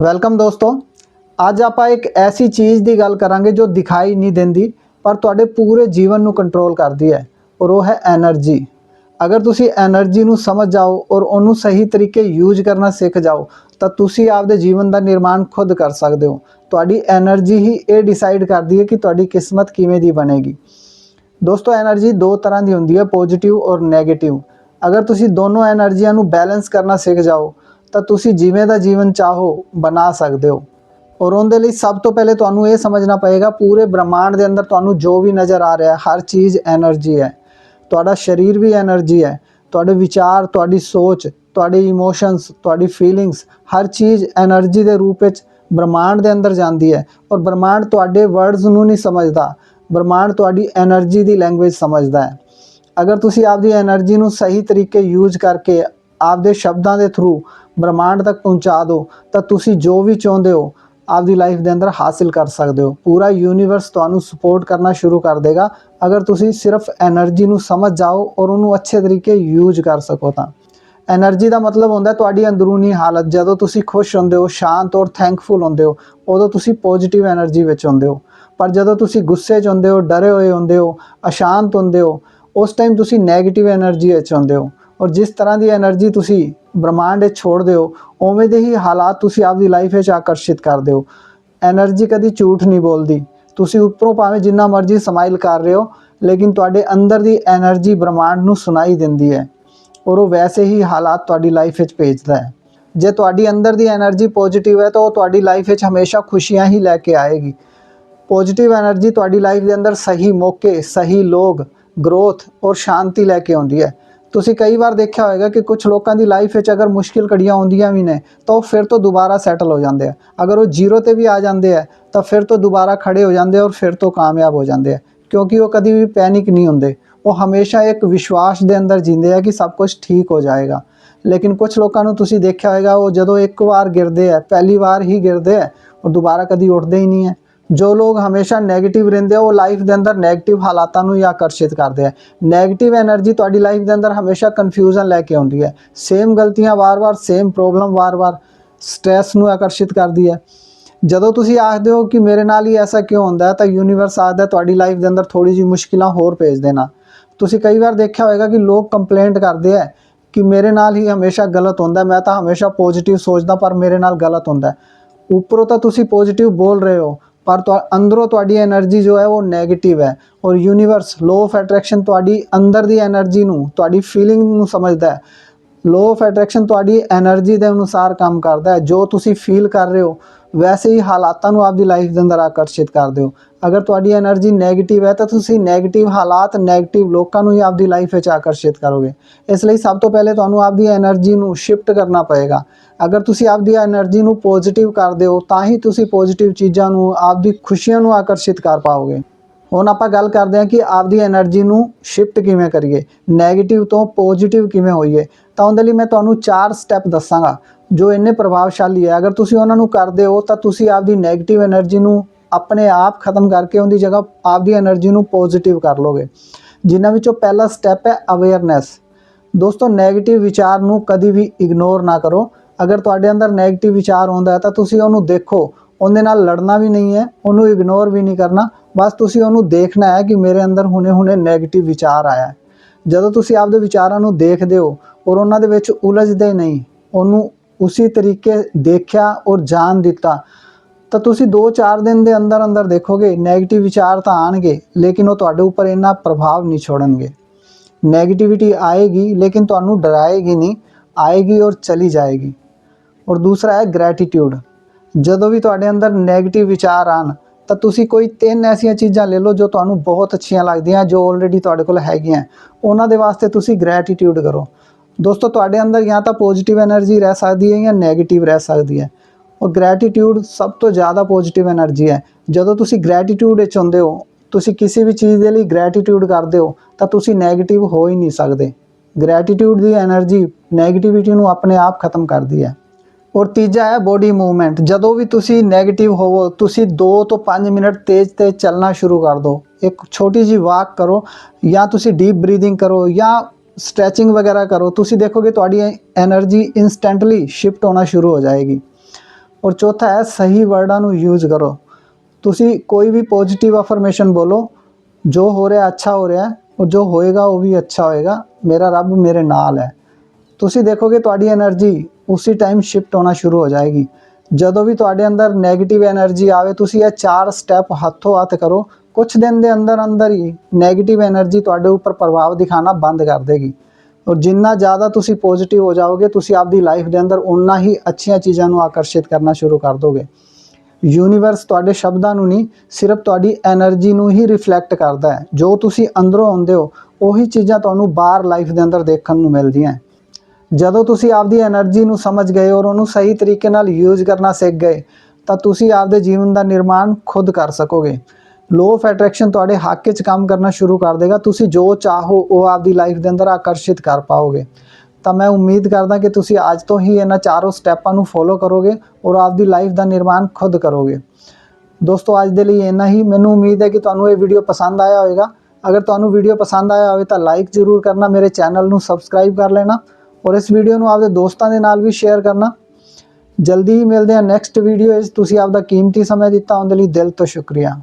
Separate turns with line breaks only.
Welcome ਦੋਸਤੋ। ਅੱਜ ਆਪਾਂ ਇੱਕ ਐਸੀ ਚੀਜ਼ ਦੀ ਗੱਲ ਕਰਾਂਗੇ ਜੋ ਦਿਖਾਈ ਨਹੀਂ ਦਿੰਦੀ, ਪਰ ਤੁਹਾਡੇ ਪੂਰੇ ਜੀਵਨ ਨੂੰ ਕੰਟਰੋਲ ਕਰਦੀ ਹੈ, ਔਰ ਉਹ ਹੈ એનર્ਜੀ ਅਗਰ ਤੁਸੀਂ એનર્ਜੀ ਨੂੰ ਸਮਝ ਜਾਓ ਔਰ ਉਹਨੂੰ ਸਹੀ ਤਰੀਕੇ ਯੂਜ਼ ਕਰਨਾ ਸਿੱਖ ਜਾਓ, ਤਾਂ ਤੁਸੀਂ ਆਪਦੇ ਜੀਵਨ ਦਾ ਨਿਰਮਾਣ ਖੁਦ ਕਰ ਸਕਦੇ ਹੋ। ਤੁਹਾਡੀ એનર્ਜੀ ਹੀ ਇਹ ਡਿਸਾਈਡ ਕਰਦੀ ਹੈ ਕਿ ਤੁਹਾਡੀ ਕਿਸਮਤ ਕਿਵੇਂ ਦੀ ਬਣੇਗੀ। ਦੋਸਤੋ એનર્ਜੀ ਦੋ ਤਰ੍ਹਾਂ ਦੀ ਹੁੰਦੀ ਹੈ ਪੋਜ਼ਿਟਿਵ ਔਰ 네ਗੇਟਿਵ ਅਗਰ ਤੁਸੀਂ ਦੋਨੋਂ એનર્ਜੀਆਂ ਨੂੰ ਬੈਲੈਂਸ ਕਰਨਾ ਸਿੱਖ ਜਾਓ ਤਾਂ ਤੁਸੀਂ ਜਿਵੇਂ ਦਾ ਜੀਵਨ ਚਾਹੋ ਬਣਾ ਸਕਦੇ ਹੋ। ਔਰ ਉਹਦੇ ਲਈ ਸਭ ਤੋਂ ਪਹਿਲੇ ਤੁਹਾਨੂੰ ਇਹ ਸਮਝਣਾ ਪਏਗਾ, ਪੂਰੇ ਬ੍ਰਹਮਾਂਡ ਦੇ ਅੰਦਰ ਤੁਹਾਨੂੰ ਜੋ ਵੀ ਨਜ਼ਰ ਆ ਰਿਹਾ, ਹਰ ਚੀਜ਼ એનર્ਜੀ ਹੈ। ਤੁਹਾਡਾ ਸਰੀਰ ਵੀ એનર્ਜੀ ਹੈ। ਤੁਹਾਡੇ ਵਿਚਾਰ, ਤੁਹਾਡੀ ਸੋਚ, ਤੁਹਾਡੇ ਇਮੋਸ਼ਨਸ ਤੁਹਾਡੀ ਫੀਲਿੰਗਸ ਹਰ ਚੀਜ਼ એનર્ਜੀ ਦੇ ਰੂਪ ਵਿੱਚ ਬ੍ਰਹਮਾਂਡ ਦੇ ਅੰਦਰ ਜਾਂਦੀ ਹੈ। ਔਰ ਬ੍ਰਹਮਾਂਡ ਤੁਹਾਡੇ ਵਰਡਸ ਨੂੰ ਨਹੀਂ ਸਮਝਦਾ। ਬ੍ਰਹਮਾਂਡ ਤੁਹਾਡੀ એનર્ਜੀ ਦੀ ਲੈਂਗੁਏਜ ਸਮਝਦਾ ਹੈ। ਅਗਰ ਤੁਸੀਂ ਆਪਦੀ એનર્ਜੀ ਨੂੰ ਸਹੀ ਤਰੀਕੇ ਯੂਜ਼ ਕਰਕੇ ਆਪਦੇ ਸ਼ਬਦਾਂ ਦੇ ਥਰੂ ਬ੍ਰਹਮਾਂਡ ਤੱਕ ਪਹੁੰਚਾ ਦਿਓ, ਤਾਂ ਤੁਸੀਂ ਜੋ ਵੀ ਚਾਹੁੰਦੇ ਹੋ, ਆਪਦੀ ਲਾਈਫ ਦੇ ਅੰਦਰ ਹਾਸਿਲ ਕਰ ਸਕਦੇ ਹੋ। ਪੂਰਾ ਯੂਨੀਵਰਸ ਤੁਹਾਨੂੰ ਸਪੋਰਟ ਕਰਨਾ ਸ਼ੁਰੂ ਕਰ ਦੇਗਾ। ਅਗਰ ਤੁਸੀਂ ਸਿਰਫ એનર્ਜੀ ਨੂੰ ਸਮਝ ਜਾਓ ਔਰ ਉਹਨੂੰ ਅੱਛੇ ਤਰੀਕੇ ਯੂਜ਼ ਕਰ ਸਕੋ ਤਾਂ। એનર્ਜੀ ਦਾ ਮਤਲਬ ਹੁੰਦਾ ਤੁਹਾਡੀ ਅੰਦਰੂਨੀ ਹਾਲਤ। ਜਦੋਂ ਤੁਸੀਂ ਖੁਸ਼ ਹੁੰਦੇ ਹੋ, ਸ਼ਾਂਤ ਔਰ ਥੈਂਕਫੁਲ ਹੁੰਦੇ ਹੋ, ਉਦੋਂ ਤੁਸੀਂ ਪੋਜ਼ਿਟਿਵ એનર્ਜੀ ਵਿੱਚ ਹੁੰਦੇ ਹੋ। ਪਰ ਜਦੋਂ ਤੁਸੀਂ ਗੁੱਸੇ 'ਚ ਹੁੰਦੇ ਹੋ, ਡਰੇ ਹੋਏ ਹੁੰਦੇ ਹੋ, ਅਸ਼ਾਂਤ ਹੁੰਦੇ ਹੋ, ਉਸ ਟਾਈਮ ਤੁਸੀਂ 네ਗੇਟਿਵ એનર્ਜੀ ਵਿੱਚ ਹੁੰਦੇ ਹੋ। ਔਰ ਜਿਸ ਤਰ੍ਹਾਂ ਦੀ એનર્ਜੀ ਤੁਸੀਂ ਬ੍ਰਹਮਾਂਡ ਵਿੱਚ ਛੋੜਦੇ ਹੋ, ਉਵੇਂ ਦੇ ਹੀ ਹਾਲਾਤ ਤੁਸੀਂ ਆਪਦੀ ਲਾਈਫ ਵਿੱਚ ਆਕਰਸ਼ਿਤ ਕਰਦੇ ਹੋ। એનર્ਜੀ ਕਦੀ ਝੂਠ ਨਹੀਂ ਬੋਲਦੀ। ਤੁਸੀਂ ਉੱਪਰੋਂ ਭਾਵੇਂ ਜਿੰਨਾ ਮਰਜ਼ੀ ਸਮਾਈਲ ਕਰ ਰਹੇ ਹੋ, ਲੇਕਿਨ ਤੁਹਾਡੇ ਅੰਦਰ ਦੀ એનર્ਜੀ ਬ੍ਰਹਮਾਂਡ ਨੂੰ ਸੁਣਾਈ ਦਿੰਦੀ ਹੈ। ਔਰ ਉਹ ਵੈਸੇ ਹੀ ਹਾਲਾਤ ਤੁਹਾਡੀ ਲਾਈਫ ਵਿੱਚ ਭੇਜਦਾ ਹੈ। ਜੇ ਤੁਹਾਡੀ ਅੰਦਰ ਦੀ એનર્ਜੀ ਪੋਜ਼ਿਟਿਵ ਹੈ, ਤਾਂ ਉਹ ਤੁਹਾਡੀ ਲਾਈਫ ਵਿੱਚ ਹਮੇਸ਼ਾ ਖੁਸ਼ੀਆਂ ਹੀ ਲੈ ਕੇ ਆਏਗੀ। ਪੋਜ਼ਿਟਿਵ એનર્ਜੀ ਤੁਹਾਡੀ ਲਾਈਫ ਦੇ ਅੰਦਰ ਸਹੀ ਮੌਕੇ, ਸਹੀ ਲੋਕ ਗਰੋਥ ਔਰ ਸ਼ਾਂਤੀ ਲੈ ਕੇ ਆਉਂਦੀ ਹੈ। ਤੁਸੀਂ ਕਈ ਵਾਰ ਦੇਖਿਆ ਹੋਵੇਗਾ ਕਿ ਕੁਝ ਲੋਕਾਂ ਦੀ ਲਾਈਫ ਵਿੱਚ ਅਗਰ ਮੁਸ਼ਕਿਲ ਘੜੀਆਂ ਆਉਂਦੀਆਂ ਵੀ ਨੇ, ਤਾਂ ਉਹ ਫਿਰ ਤੋਂ ਦੁਬਾਰਾ ਸੈਟਲ ਹੋ ਜਾਂਦੇ ਆ। ਅਗਰ ਉਹ ਜ਼ੀਰੋ ਤੇ ਵੀ ਆ ਜਾਂਦੇ ਆ, ਤਾਂ ਫਿਰ ਤੋਂ ਦੁਬਾਰਾ ਖੜੇ ਹੋ ਜਾਂਦੇ ਔਰ ਫਿਰ ਤੋਂ ਕਾਮਯਾਬ ਹੋ ਜਾਂਦੇ ਆ। ਕਿਉਂਕਿ ਉਹ ਕਦੀ ਵੀ ਪੈਨਿਕ ਨਹੀਂ ਹੁੰਦੇ। ਉਹ ਹਮੇਸ਼ਾ ਇੱਕ ਵਿਸ਼ਵਾਸ ਦੇ ਅੰਦਰ ਜਿੰਦੇ ਆ ਕਿ ਸਭ ਕੁਝ ਠੀਕ ਹੋ ਜਾਏਗਾ। ਲੇਕਿਨ ਕੁਝ ਲੋਕਾਂ ਨੂੰ ਤੁਸੀਂ ਦੇਖਿਆ ਹੋਵੇਗਾ ਉਹ ਜਦੋਂ ਇੱਕ ਵਾਰ ਗਿਰਦੇ ਆ, ਪਹਿਲੀ ਵਾਰ ਹੀ ਗਿਰਦੇ ਆ ਔਰ ਦੁਬਾਰਾ ਕਦੀ ਉੱਠਦੇ ਹੀ ਨਹੀਂ ਹੈ ਜੋ ਲੋਕ ਹਮੇਸ਼ਾ 네ਗੇਟਿਵ ਰਹਿੰਦੇ ਆ, ਉਹ ਲਾਈਫ ਦੇ ਅੰਦਰ 네ਗੇਟਿਵ ਹਾਲਾਤਾਂ ਨੂੰ ਹੀ ਆਕਰਸ਼ਿਤ ਕਰਦੇ ਆ। 네ਗੇਟਿਵ એનર્ਜੀ ਤੁਹਾਡੀ ਲਾਈਫ ਦੇ ਅੰਦਰ ਹਮੇਸ਼ਾ ਕਨਫਿਊਜ਼ਨ ਲੈ ਕੇ ਆਉਂਦੀ ਹੈ। ਸੇਮ ਗਲਤੀਆਂ ਵਾਰ-ਵਾਰ ਸੇਮ ਪ੍ਰੋਬਲਮ ਵਾਰ-ਵਾਰ ਸਟ्रेस ਨੂੰ ਆਕਰਸ਼ਿਤ ਕਰਦੀ ਹੈ। ਜਦੋਂ ਤੁਸੀਂ ਆਖਦੇ ਹੋ ਕਿ ਮੇਰੇ ਨਾਲ ਹੀ ਐਸਾ ਕਿਉਂ ਹੁੰਦਾ ਤਾਂ ਯੂਨੀਵਰਸ ਆਖਦਾ ਤੁਹਾਡੀ ਲਾਈਫ ਦੇ ਅੰਦਰ ਥੋੜੀ ਜੀ ਮੁਸ਼ਕਿਲਾਂ ਹੋਰ ਭੇਜ ਦੇਣਾ। ਤੁਸੀਂ ਕਈ ਵਾਰ ਦੇਖਿਆ ਹੋਵੇਗਾ ਕਿ ਲੋਕ ਕੰਪਲੇਂਟ ਕਰਦੇ ਆ ਕਿ ਮੇਰੇ ਨਾਲ ਹੀ ਹਮੇਸ਼ਾ ਗਲਤ ਹੁੰਦਾ ਮੈਂ ਤਾਂ ਹਮੇਸ਼ਾ ਪੋਜ਼ਿਟਿਵ ਸੋਚਦਾ, ਪਰ ਮੇਰੇ ਨਾਲ ਗਲਤ ਹੁੰਦਾ ਉੱਪਰੋਂ ਤਾਂ ਤੁਸੀਂ ਪੋਜ਼ਿਟਿਵ ਬੋਲ ਰਹੇ ਹੋ। ਪਰ ਅੰਦਰੋਂ ਤੁਹਾਡੀ એનર્ਜੀ ਜੋ ਹੈ ਉਹ ਨੈਗੇਟਿਵ ਹੈ ਔਰ ਯੂਨੀਵਰਸ ਲੋ ਆਫ ਅਟਰੈਕਸ਼ਨ ਤੁਹਾਡੀ ਅੰਦਰ ਦੀ એનર્ਜੀ ਨੂੰ, ਤੁਹਾਡੀ ਫੀਲਿੰਗ ਨੂੰ ਸਮਝਦਾ ਹੈ। ਲੋ ਆਫ ਅਟਰੈਕਸ਼ਨ ਤੁਹਾਡੀ એનર્ਜੀ ਦੇ ਅਨੁਸਾਰ ਕੰਮ ਕਰਦਾ ਹੈ। ਜੋ ਤੁਸੀਂ ਫੀਲ ਕਰ ਰਹੇ ਹੋ ਵੈਸੇ ਹੀ ਹਾਲਾਤਾਂ ਨੂੰ ਆਪਦੀ ਲਾਈਫ ਦੇ ਅੰਦਰ ਆਕਰਸ਼ਿਤ ਕਰਦੇ ਹੋ। ਅਗਰ ਤੁਹਾਡੀ એનર્ਜੀ ਨੈਗੇਟਿਵ ਹੈ, ਤਾਂ ਤੁਸੀਂ ਨੈਗੇਟਿਵ ਹਾਲਾਤ ਨੈਗੇਟਿਵ ਲੋਕਾਂ ਨੂੰ ਹੀ ਆਪਦੀ ਲਾਈਫ ਵਿੱਚ ਆਕਰਸ਼ਿਤ ਕਰੋਗੇ। ਇਸ ਲਈ ਸਭ ਤੋਂ ਪਹਿਲੇ ਤੁਹਾਨੂੰ ਆਪਦੀ એનર્ਜੀ ਨੂੰ ਸ਼ਿਫਟ ਕਰਨਾ ਪਏਗਾ। ਅਗਰ ਤੁਸੀਂ ਆਪਦੀ એનર્ਜੀ ਨੂੰ ਪੋਜ਼ਿਟਿਵ ਕਰਦੇ ਹੋ, ਤਾਂ ਹੀ ਤੁਸੀਂ ਪੋਜ਼ਿਟਿਵ ਚੀਜ਼ਾਂ ਨੂੰ, ਆਪਦੀ ਖੁਸ਼ੀਆਂ ਨੂੰ ਆਕਰਸ਼ਿਤ ਕਰ ਪਾਓਗੇ। ਹੁਣ ਆਪਾਂ ਗੱਲ ਕਰਦੇ ਹਾਂ ਕਿ ਆਪਦੀ એનર્ਜੀ ਨੂੰ ਸ਼ਿਫਟ ਕਿਵੇਂ ਕਰੀਏ। ਨੈਗੇਟਿਵ ਤੋਂ ਪੋਜ਼ਿਟਿਵ ਕਿਵੇਂ ਹੋਈਏ। ਤਾਂ ਉਹਦੇ ਲਈ ਮੈਂ ਤੁਹਾਨੂੰ ਚਾਰ ਸਟੈਪ ਦੱਸਾਂਗਾ। ਜੋ ਇੰਨੇ ਪ੍ਰਭਾਵਸ਼ਾਲੀ ਹੈ, ਅਗਰ ਤੁਸੀਂ ਉਹਨਾਂ ਨੂੰ ਕਰਦੇ ਹੋ, ਤਾਂ ਤੁਸੀਂ ਆਪਦੀ ਨੈਗੇਟਿਵ એનર્ਜੀ ਨੂੰ ਆਪਣੇ ਆਪ ਖਤਮ ਕਰਕੇ ਉਹਦੀ ਜਗ੍ਹਾ ਆਪਦੀ એનર્ਜੀ ਨੂੰ ਪੋਜ਼ਿਟਿਵ ਕਰ ਲੋਗੇ। ਜਿਨ੍ਹਾਂ ਵਿੱਚੋਂ ਪਹਿਲਾ ਸਟੈਪ ਹੈ ਅਵੇਅਰਨੈਸ ਦੋਸਤੋ ਨੈਗੇਟਿਵ ਵਿਚਾਰ ਨੂੰ ਕਦੀ ਵੀ ਇਗਨੋਰ ਨਾ ਕਰੋ। ਅਗਰ ਤੁਹਾਡੇ ਅੰਦਰ ਨੈਗੇਟਿਵ ਵਿਚਾਰ ਆਉਂਦਾ ਹੈ, ਤਾਂ ਤੁਸੀਂ ਉਹਨੂੰ ਦੇਖੋ। ਉਹਦੇ ਨਾਲ ਲੜਨਾ ਵੀ ਨਹੀਂ ਹੈ, ਉਹਨੂੰ ਇਗਨੋਰ ਵੀ ਨਹੀਂ ਕਰਨਾ। ਬਸ ਤੁਸੀਂ ਉਹਨੂੰ ਦੇਖਣਾ ਹੈ ਕਿ ਮੇਰੇ ਅੰਦਰ ਹੁਣੇ-ਹੁਣੇ ਨੈਗੇਟਿਵ ਵਿਚਾਰ ਆਇਆ ਜਦੋਂ ਤੁਸੀਂ ਆਪਦੇ ਵਿਚਾਰਾਂ ਨੂੰ ਦੇਖਦੇ ਹੋ, ਔਰ ਉਹਨਾਂ ਦੇ ਵਿੱਚ ਉਲਝਦੇ ਨਹੀਂ, ਉਹਨੂੰ ਉਸੇ ਤਰੀਕੇ ਦੇਖਿਆ ਔਰ ਜਾਣ ਦਿੱਤਾ। ਤਾਂ ਤੁਸੀਂ 2-4 ਦਿਨ ਦੇ ਅੰਦਰ ਅੰਦਰ ਦੇਖੋਗੇ ਨੈਗੇਟਿਵ ਵਿਚਾਰ ਤਾਂ ਆਣਗੇ, ਲੇਕਿਨ ਉਹ ਤੁਹਾਡੇ ਉੱਪਰ ਇੰਨਾ ਪ੍ਰਭਾਵ ਨਹੀਂ ਛੋੜਨਗੇ। ਨੈਗੇਟਿਵਿਟੀ ਆਏਗੀ, ਲੇਕਿਨ ਤੁਹਾਨੂੰ ਡਰਾਏਗੀ ਨਹੀਂ, ਆਏਗੀ ਔਰ ਚਲੀ ਜਾਏਗੀ। ਔਰ ਦੂਸਰਾ ਹੈ ਗ੍ਰੈਟੀਟਿਊਡ ਜਦੋਂ ਵੀ ਤੁਹਾਡੇ ਅੰਦਰ ਨੈਗੇਟਿਵ ਵਿਚਾਰ ਆਣ, ਤਾਂ ਤੁਸੀਂ ਕੋਈ ਤਿੰਨ ਐਸੀਆਂ ਚੀਜ਼ਾਂ ਲੈ ਲਓ ਜੋ ਤੁਹਾਨੂੰ ਬਹੁਤ ਅੱਛੀਆਂ ਲੱਗਦੀਆਂ, ਜੋ ਆਲਰੇਡੀ ਤੁਹਾਡੇ ਕੋਲ ਹੈਗੀਆਂ। ਉਹਨਾਂ ਦੇ ਵਾਸਤੇ ਤੁਸੀਂ ਗ੍ਰੈਟੀਟਿਊਡ ਕਰੋ। ਦੋਸਤੋ, ਤੁਹਾਡੇ ਅੰਦਰ ਜਾਂ ਤਾਂ ਪੋਜ਼ਿਟਿਵ એનર્ਜੀ ਰਹਿ ਸਕਦੀ ਹੈ ਜਾਂ 네ਗੇਟਿਵ ਰਹਿ ਸਕਦੀ ਹੈ। ਔਰ ਗ੍ਰੈਟੀਟਿਊਡ ਸਭ ਤੋਂ ਜ਼ਿਆਦਾ ਪੋਜ਼ਿਟਿਵ એનર્ਜੀ ਹੈ। ਜਦੋਂ ਤੁਸੀਂ ਗ੍ਰੈਟੀਟਿਊਡ ਵਿੱਚ ਹੁੰਦੇ ਹੋ, ਤੁਸੀਂ ਕਿਸੇ ਵੀ ਚੀਜ਼ ਦੇ ਲਈ ਗ੍ਰੈਟੀਟਿਊਡ ਕਰਦੇ ਹੋ, ਤਾਂ ਤੁਸੀਂ 네ਗੇਟਿਵ ਹੋ ਹੀ ਨਹੀਂ ਸਕਦੇ। ਗ੍ਰੈਟੀਟਿਊਡ ਦੀ એનર્ਜੀ 네ਗੇਟਿਵਿਟੀ ਨੂੰ ਆਪਣੇ ਆਪ ਖਤਮ ਕਰਦੀ ਹੈ। ਔਰ ਤੀਜਾ ਹੈ ਬੋਡੀ ਮੂਵਮੈਂਟ ਜਦੋਂ ਵੀ ਤੁਸੀਂ 네ਗੇਟਿਵ ਹੋਵੋ, ਤੁਸੀਂ 2 ਤੋਂ 5 ਮਿੰਟ ਤੇਜ਼ ਤੇ ਚੱਲਣਾ ਸ਼ੁਰੂ ਕਰ ਦਿਓ। ਇੱਕ ਛੋਟੀ ਜੀ ਵਾਕ ਕਰੋ ਜਾਂ ਤੁਸੀਂ ਡੀਪ ਬਰੀਥਿੰਗ ਕਰੋ ਜਾਂ ਸਟ੍ਰੈਚਿੰਗ ਵਗੈਰਾ ਕਰੋ, ਤੁਸੀਂ ਦੇਖੋਗੇ ਤੁਹਾਡੀ એનર્ਜੀ ਇਨਸਟੈਂਟਲੀ ਸ਼ਿਫਟ ਹੋਣਾ ਸ਼ੁਰੂ ਹੋ ਜਾਏਗੀ। ਔਰ ਚੌਥਾ ਹੈ, ਸਹੀ ਵਰਡਾਂ ਨੂੰ ਯੂਜ਼ ਕਰੋ। ਤੁਸੀਂ ਕੋਈ ਵੀ ਪੋਜ਼ਿਟਿਵ ਅਫਰਮੇਸ਼ਨ ਬੋਲੋ, ਜੋ ਹੋ ਰਿਹਾ ਅੱਛਾ ਹੋ ਰਿਹਾ, ਔਰ ਜੋ ਹੋਏਗਾ ਉਹ ਵੀ ਅੱਛਾ ਹੋਏਗਾ, ਮੇਰਾ ਰੱਬ ਮੇਰੇ ਨਾਲ ਹੈ। ਤੁਸੀਂ ਦੇਖੋਗੇ ਤੁਹਾਡੀ એનર્ਜੀ ਉਸੇ ਟਾਈਮ ਸ਼ਿਫਟ ਹੋਣਾ ਸ਼ੁਰੂ ਹੋ ਜਾਏਗੀ। ਜਦੋਂ ਵੀ ਤੁਹਾਡੇ ਅੰਦਰ 네ਗੇਟਿਵ એનર્ਜੀ ਆਵੇ, ਤੁਸੀਂ ਇਹ ਚਾਰ ਸਟੈਪ ਹੱਥੋਂ ਹੱਥ ਕਰੋ ਕੁਝ ਦਿਨ ਦੇ ਅੰਦਰ ਅੰਦਰ ਹੀ ਨੈਗੇਟਿਵ એનર્ਜੀ ਤੁਹਾਡੇ ਉੱਪਰ ਪ੍ਰਭਾਵ ਦਿਖਾਣਾ ਬੰਦ ਕਰ ਦੇਗੀ। ਔਰ ਜਿੰਨਾ ਜ਼ਿਆਦਾ ਤੁਸੀਂ ਪੋਜ਼ਿਟਿਵ ਹੋ ਜਾਓਗੇ, ਤੁਸੀਂ ਆਪਦੀ ਲਾਈਫ ਦੇ ਅੰਦਰ ਉਨਾ ਹੀ ਅੱਛੀਆਂ ਚੀਜ਼ਾਂ ਨੂੰ ਆਕਰਸ਼ਿਤ ਕਰਨਾ ਸ਼ੁਰੂ ਕਰ ਦੋਗੇ। ਯੂਨੀਵਰਸ ਤੁਹਾਡੇ ਸ਼ਬਦਾਂ ਨੂੰ ਨਹੀਂ, ਸਿਰਫ ਤੁਹਾਡੀ એનર્ਜੀ ਨੂੰ ਹੀ ਰਿਫਲੈਕਟ ਕਰਦਾ ਹੈ। ਜੋ ਤੁਸੀਂ ਅੰਦਰੋਂ ਆਉਂਦੇ ਹੋ, ਉਹੀ ਚੀਜ਼ਾਂ ਤੁਹਾਨੂੰ ਬਾਹਰ ਲਾਈਫ ਦੇ ਅੰਦਰ ਦੇਖਣ ਨੂੰ ਮਿਲਦੀਆਂ ਜਦੋਂ ਤੁਸੀਂ ਆਪਦੀ એનર્ਜੀ ਨੂੰ ਸਮਝ ਗਏ ਔਰ ਉਹਨੂੰ ਸਹੀ ਤਰੀਕੇ ਨਾਲ ਯੂਜ਼ ਕਰਨਾ ਸਿੱਖ ਗਏ, ਤਾਂ ਤੁਸੀਂ ਆਪਦੇ ਜੀਵਨ ਦਾ ਨਿਰਮਾਣ ਖੁਦ ਕਰ ਸਕੋਗੇ। ਲੋ ਆਫ ਅਟਰੈਕਸ਼ਨ ਤੁਹਾਡੇ ਹੱਕ 'ਚ ਕੰਮ ਕਰਨਾ ਸ਼ੁਰੂ ਕਰ ਦੇਗਾ। ਤੁਸੀਂ ਜੋ ਚਾਹੋ, ਉਹ ਆਪਦੀ ਲਾਈਫ ਦੇ ਅੰਦਰ ਆਕਰਸ਼ਿਤ ਕਰ ਪਾਓਗੇ। ਤਾਂ ਮੈਂ ਉਮੀਦ ਕਰਦਾ ਕਿ ਤੁਸੀਂ ਅੱਜ ਤੋਂ ਹੀ ਇਹਨਾਂ ਚਾਰੋਂ ਸਟੈਪਾਂ ਨੂੰ ਫੋਲੋ ਕਰੋਗੇ ਔਰ ਆਪਦੀ ਲਾਈਫ ਦਾ ਨਿਰਮਾਣ ਖੁਦ ਕਰੋਗੇ। ਦੋਸਤੋ, ਅੱਜ ਦੇ ਲਈ ਇੰਨਾ ਹੀ। ਮੈਨੂੰ ਉਮੀਦ ਹੈ ਕਿ ਤੁਹਾਨੂੰ ਇਹ ਵੀਡੀਓ ਪਸੰਦ ਆਇਆ ਹੋਵੇਗਾ। ਅਗਰ ਤੁਹਾਨੂੰ ਵੀਡੀਓ ਪਸੰਦ ਆਇਆ ਹੋਵੇ ਤਾਂ ਲਾਈਕ ਜ਼ਰੂਰ ਕਰਨਾ। ਮੇਰੇ ਚੈਨਲ ਨੂੰ ਸਬਸਕ੍ਰਾਈਬ ਕਰ ਲੈਣਾ ਔਰ ਇਸ ਵੀਡੀਓ ਨੂੰ ਆਪਦੇ ਦੋਸਤਾਂ ਦੇ ਨਾਲ ਵੀ ਸ਼ੇਅਰ ਕਰਨਾ। ਜਲਦੀ ਹੀ ਮਿਲਦੇ ਹਾਂ ਨੈਕਸਟ ਵੀਡੀਓ ਵਿੱਚ। ਤੁਸੀਂ ਆਪਦਾ ਕੀਮਤੀ ਸਮਾਂ ਦਿੱਤਾ, ਉਹਦੇ ਲਈ ਦਿਲ ਤੋਂ ਸ਼ੁਕਰੀਆ।